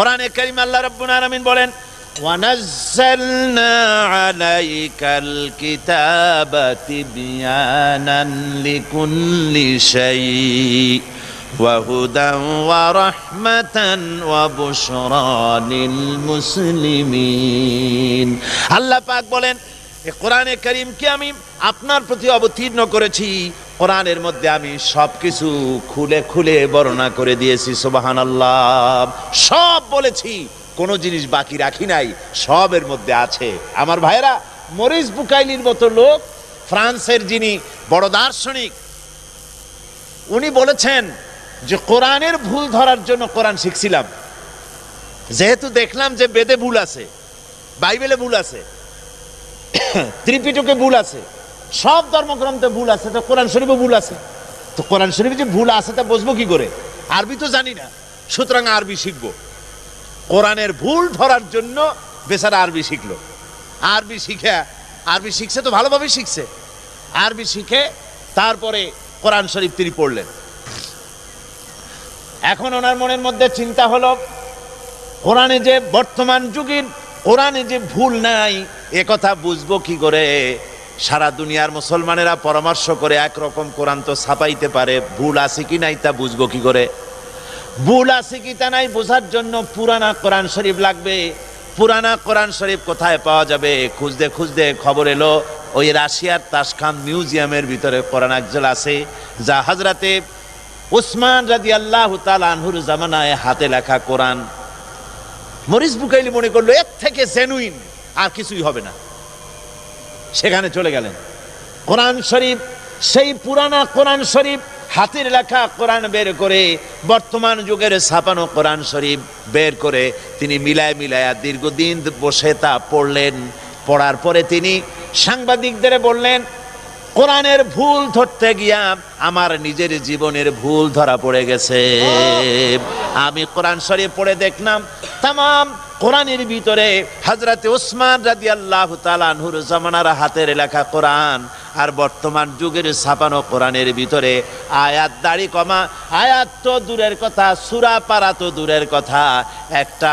কোরআনে কারিম আল্লাহ রাব্বুল আলামিন বলেন ونزلنا عليك الكتاب تبيانا لكل شيء وهدى ورحمة وبشرى للمسلمين আল্লাহ পাক বলেন এ কোরআনে করিমকে আমি আপনার প্রতি অবতীর্ণ করেছি কোরআনের মধ্যে আমি সবকিছু খুলে খুলে বর্ণনা করে দিয়েছি সুবাহান আল্লাহ সব বলেছি, কোনো জিনিস বাকি রাখি নাই, সবের মধ্যে আছে। আমার ভাইরা মরিস বুকাইলির মতো লোক, ফ্রান্সের যিনি বড় দার্শনিক, উনি বলেছেন যে কোরআনের ভুল ধরার জন্য কোরআন শিখছিলাম। যেহেতু দেখলাম যে বেদে ভুল আছে, বাইবেলে ভুল আছে, ত্রিপিটকে ভুল আছে সব ধর্মগ্রন্থে ভুল আছে, তো কোরআন শরীফে ভুল আছে। তো কোরআন শরীফে যে ভুল আছে তা বুঝব কি করে? আরবি তো জানি না, সুতরাং আরবি শিখব। কোরআনের ভুল ধরার জন্য বেচারা আরবি শিখলো। আরবি শিখে, আরবি শিখছে তো ভালোভাবে শিখছে। আরবি শিখে তারপরে কোরআন শরীফ তিনি পড়লেন। এখন ওনার মনের মধ্যে চিন্তা হলো, কোরআনে যে বর্তমান যুগের, কোরআনে যে ভুল নাই, এ কথা বুঝব কি করে? সারা দুনিয়ার মুসলমানেরা পরামর্শ করে একরকম কোরআন তো ছাপাইতে পারে। ভুল আছে কি নাই তা বুঝব কি করে? ভুল আছে কি তা নাই বোঝার জন্য পুরানা কোরআন শরীফ লাগবে। পুরানা কোরআন শরীফ কোথায় পাওয়া যাবে? খুঁজতে খুঁজতে খবর এলো, ওই রাশিয়ার তাসখান মিউজিয়ামের ভিতরে কোরআন একজল আছে, যা হাজরাতে উসমান রাজি আল্লাহ আনহুর জামানায় হাতে লেখা কোরআন। মরিস বুকাইলি মনে করল, এর থেকে জেনুইন আর কিছুই হবে না। সেখানে চলে গেলেন। কোরআন শরীফ, সেই পুরানা কোরআন শরীফ, হাতের লেখা কোরআন বের করে বর্তমান যুগের ছাপানো কোরআন শরীফ বের করে তিনি মিলায় মিলায়া দীর্ঘদিন বসে তা পড়লেন। পড়ার পরে তিনি সাংবাদিকদের বললেন, কোরআনের ভুল ধরতে গিয়া আমার নিজের জীবনের ভুল ধরা পড়ে গেছে। আমি কোরআন শরীফ পড়ে দেখলাম তাম কোরআনের ভিতরে হজরতে ওসমান রাদি আল্লাহ তালানহুর জামানার হাতের লেখা কোরআন, আর বর্তমান যুগের ছাপানো কোরআনের ভিতরে আয়াত দাড়ি কমা, আয়াত তো দূরের কথা, সুরা পারা তো দূরের কথা, একটা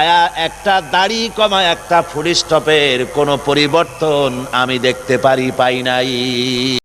আয়া, একটা দাড়ি কমা, একটা ফুল স্টপের কোনো পরিবর্তন আমি দেখতে পারি, পাই নাই।